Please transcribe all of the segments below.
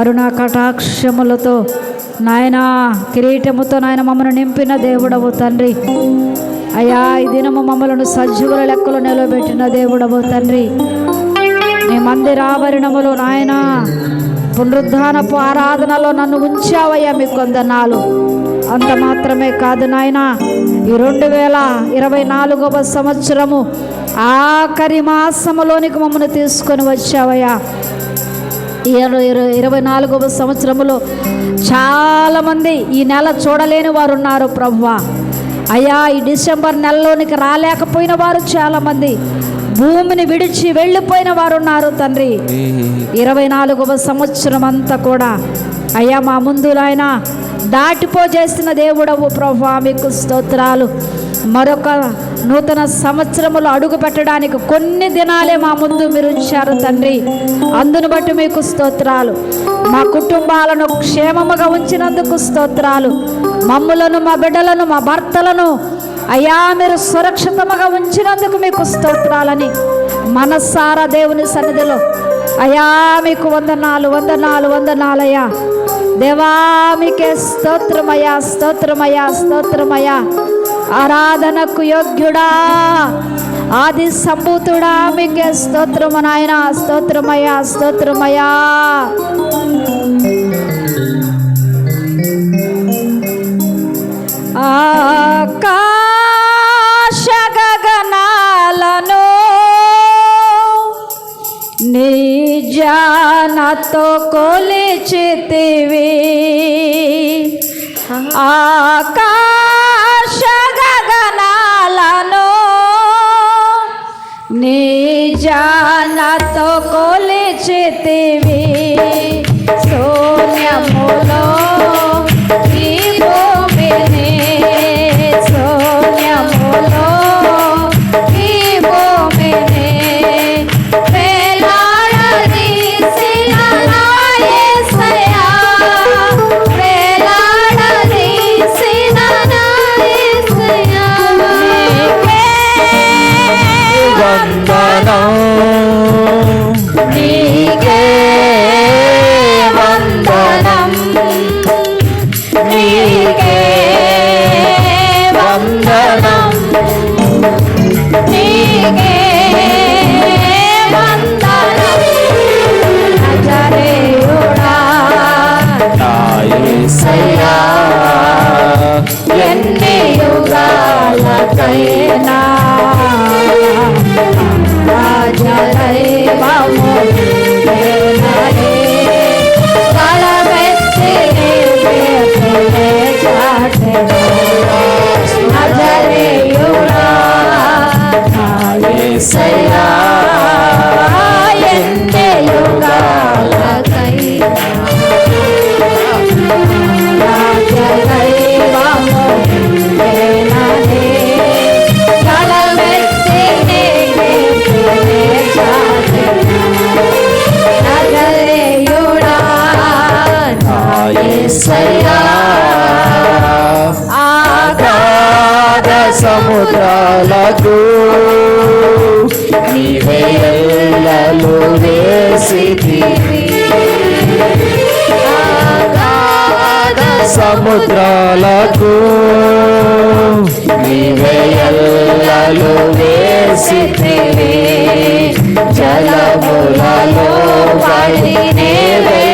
కరుణా కటాక్షములతో నాయన కిరీటముతో నాయన మమ్మను నింపిన దేవుడవు తండ్రి. అయ్యా ఈ దినము మమ్మలను సజీవుల లెక్కలు నిలబెట్టిన దేవుడవు తండ్రి. నీ మందిరాభరణములు నాయన పునరుద్ధానపు ఆరాధనలో నన్ను ఉంచావయ్యా మీ కొందనాలు. అంత మాత్రమే కాదు నాయన ఈ రెండు వేల ఇరవై నాలుగవ సంవత్సరము ఆఖరి మాసములోనికి మమ్మల్ని తీసుకొని వచ్చావయ్యా. ఇరవై ఇరవై ఇరవై నాలుగవ సంవత్సరములో చాలామంది ఈ నెల చూడలేని వారు ఉన్నారు ప్రవ్వా. అయ్యా ఈ డిసెంబర్ నెలలోనికి రాలేకపోయిన వారు చాలామంది. భూమిని విడిచి వెళ్ళిపోయిన వారు ఉన్నారు తండ్రి ఇరవై నాలుగవ సంవత్సరం అంతా కూడా. అయ్యా మా ముందు ఆయన దాటిపోజేసిన దేవుడవు ప్రభా మీకు స్తోత్రాలు. మరొక నూతన సంవత్సరములు అడుగు పెట్టడానికి కొన్ని దినాలే మా ముందు మీరు ఉంచారు తండ్రి. అందును బట్టి మీకు స్తోత్రాలు. మా కుటుంబాలను క్షేమముగా ఉంచినందుకు స్తోత్రాలు. మమ్ములను మా బిడ్డలను మా భర్తలను అయ్యా మీరు సురక్షితముగా ఉంచినందుకు మీకు స్తోత్రాలని మనస్సారా దేవుని సన్నిధిలో. అయ్యా మీకు వందనాలు వందనాలు వందనాలయ్యా. దేవా మీకే స్తోత్రమయ్యా స్తోత్రమయ్యా స్తోత్రమయ్యా. ఆరాధనకు యోగ్యుడా ఆది సంభూతుడా. మీకే స్తోత్రము నాయన స్తోత్రమయ్యా స్తోత్రమయ్యా. ఆకాశ గగనాలను నిజానతో కొలిచితివి. ఆకాశ నిజానతో కొలిచితివి. శూన్యములో ఈ వేసితివి ఆగాధ సముద్రాలకు నీవే ఎల్లలు వేసితివి జలములలో పడినే వెళ్ళినా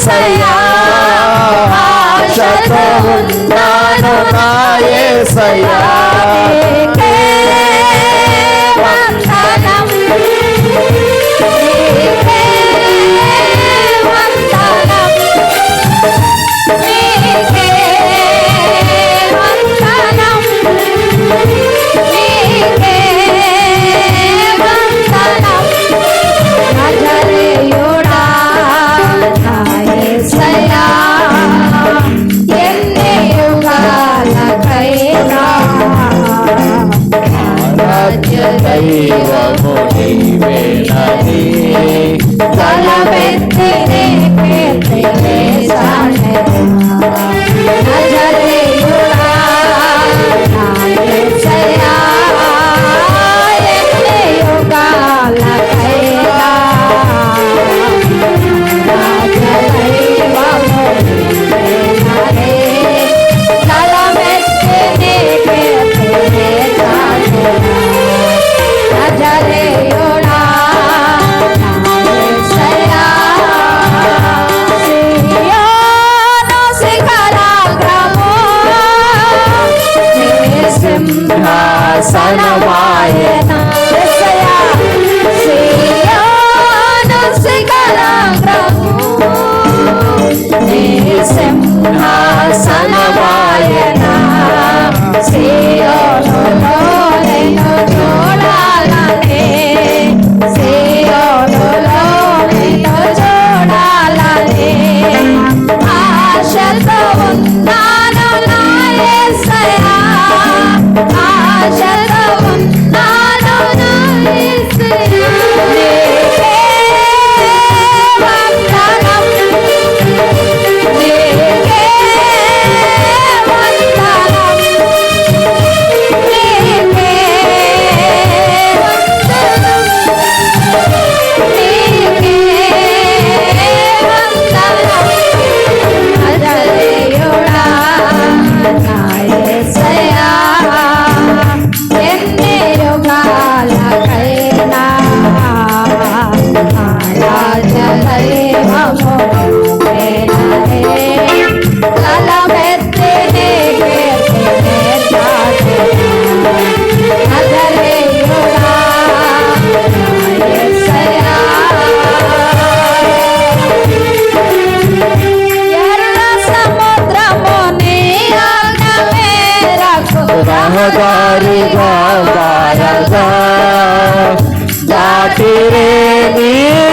యేసయ్యా ఆశతో ఉన్నాను నా సత్య దైవము నీవేనని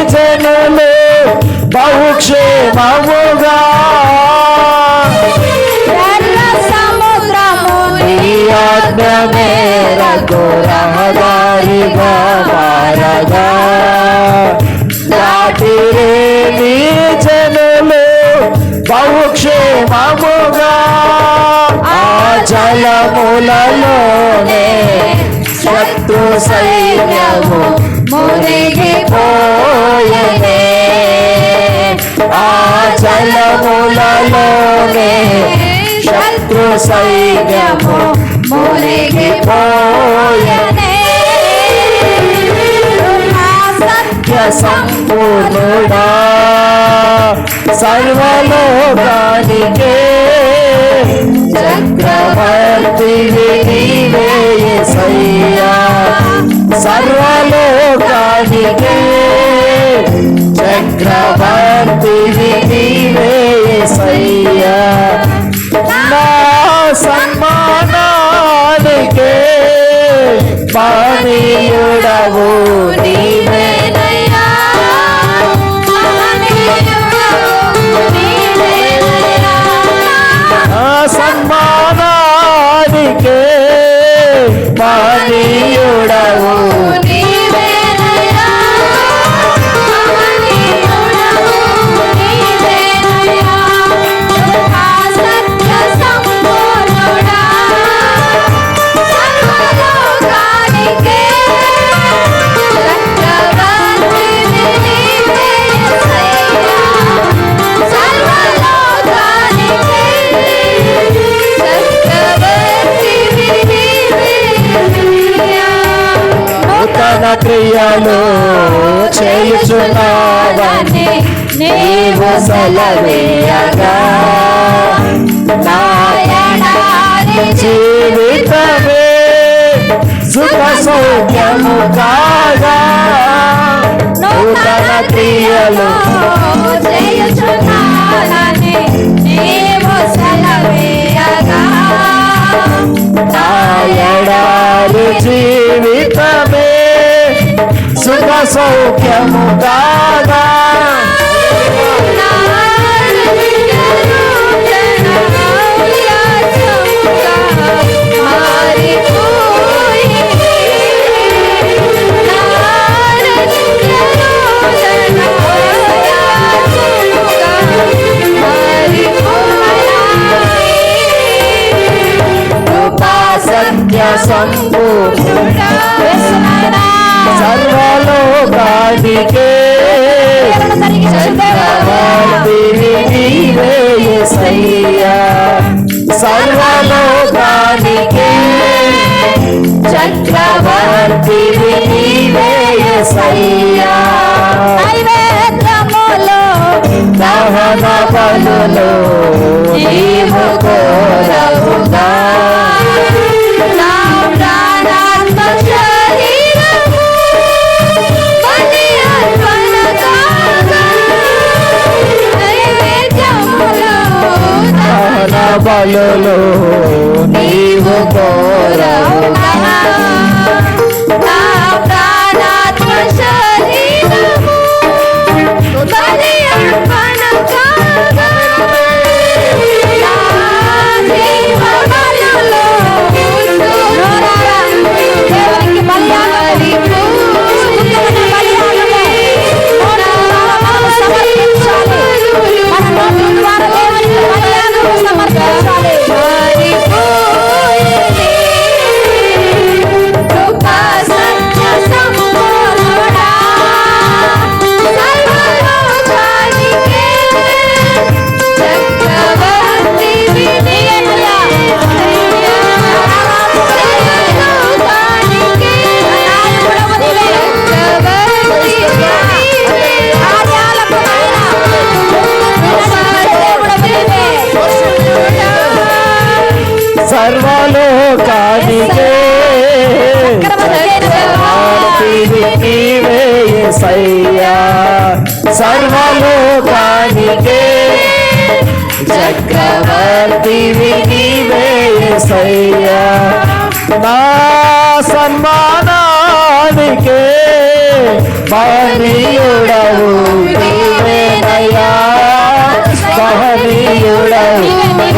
జనులు బహుక్షేమముగా. ఆజ్ఞ మేరకు రహదారిగా వారగా. దాటిరే నీ జనులు బహుక్షేమముగా. ఆ జలములలోనే శత్రు సైన్యము మునిగిపోయనే ఆ జలములలోనే శత్రు సైన్యము మునిగిపోయనే సత్య సంపూర్ణుడా సర్వలోకానికే చక్రవర్తి నీవే యేసయ్యా సర్వలోకానికే చక్రవర్తి నీవే యేసయ్యా నా సన్మానానికే పానీయుడవు నీవేనయ్యా క్రియలు చేయుచున్నావని నీవు సెలవేయగా నా జీవితమే సుఖ సౌఖ్యము కాగా. నూతన క్రియలు నిత్య సంపూర్ణుడా సర్వలోకానికే సర్వలోకానికే చక్రవర్తి నైవేద్యములో దహన బలులో నీవు కోరవుగా. నీవు కో సర్వలోకానికే. నీవే సయ్యా సర్వలోకానికే. చక్రవర్తి నీవే సయ్యా నా సన్మా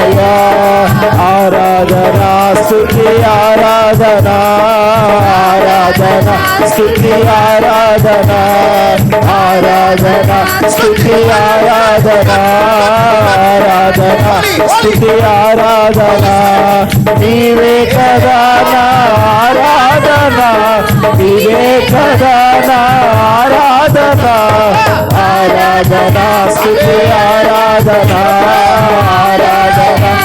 आया, आराधना, सुखी आराधना आराधना, सुखी आराधना आराधना, सुखी आराधना आराधना, सुखी आराधना नीवे कदाना आराधना नीवे कदाना आराधना आराधना, सुखी आराधना।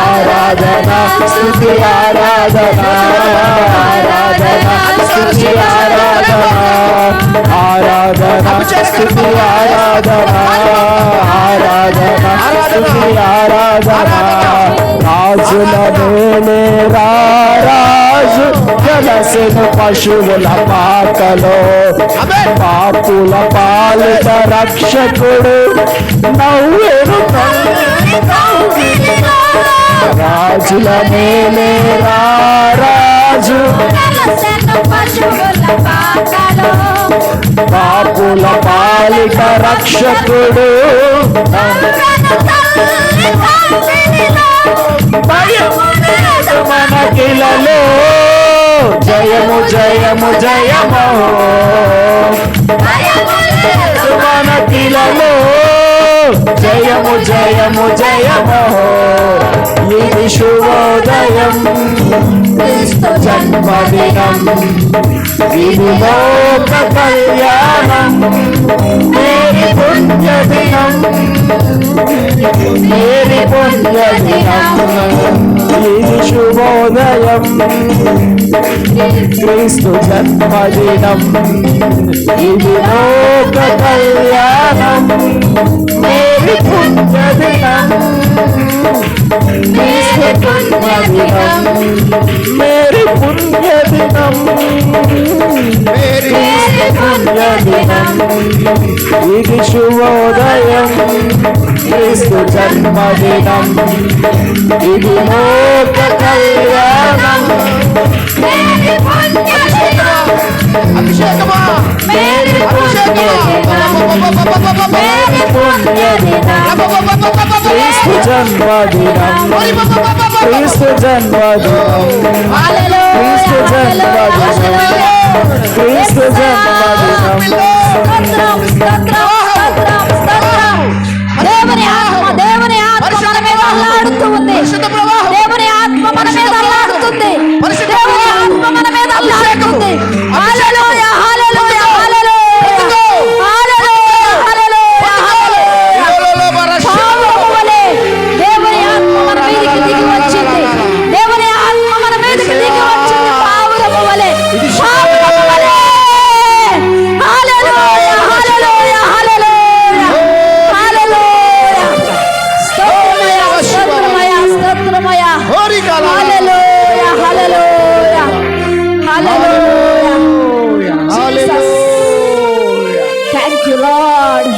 ఆరాధన స్థుతి ఆరాధన ఆరాధన స్థుతి ఆరాధన ఆరాధన స్థుతి ఆరాధన ఆరాధన స్థుతి ఆరాధన. రాజుల నేనే రాజు జలసిన పశువుల పాకలో. పాపుల పాలిత రక్షకుడు నవ్వెను రాజుల మేలే రాజు. పాపుల పాలిక రక్షకుడు. మనకిలలో జయము జయము జయము. జయము జయము జయము. ఇది శుభోదయం జన్మదినం. ఇది లోక కళ్యాణం మేరీ పుణ్యదినం. మేరీ పుణ్యదినం. ఇది శుభోదయం క్రీస్తు జన్మదినం ఇది లోక కళ్యాణం మేరీ పుణ్యదినం మేరీ పుణ్యదినం మేరీ పుణ్యదినం మేరీ పుణ్యదినం ఇది శుభోదయం క్రీస్తు జన్మదినం ఇది లోక కళ్యాణం మేరీ పుణ్యదినం అభిషేకమా మేరీ పుణ్యదినం మేరీ పుణ్యదినం క్రీస్తు జన్మదినం క్రీస్తు జన్మదినం క్రీస్తు జన్మదినం క్రీస్తు జన్మదినం дякувати, що добровагу థ్యాంక్ యూ లార్డ్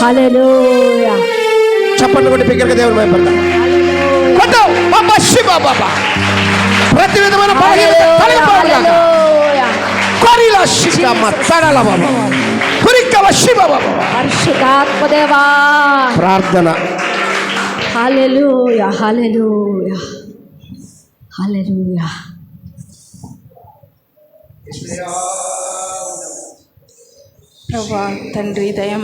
హల్లెలూయ చప్పట్లు కొట్టి బిగ్గరగా దేవుని భయపడతాం కొట్టు. బాబా శివ బాబా. ప్రతి విధమైన. కొరిలా శిఖమ్మ తడల బాబా. కురిక్కవ శివ బాబా. పరిశుద్ధాత్మదేవా. ప్రార్థన. హల్లెలూయ హల్లెలూయ హల్లెలూయ ప్రభా తండ్రి దయమ